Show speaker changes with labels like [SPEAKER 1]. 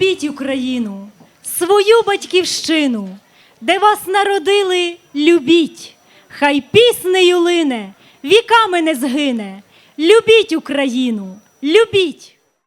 [SPEAKER 1] любіть Україну, свою батьківщину, де вас народили, любіть, хай піснею лине, віками не згине. Любіть Україну, любіть!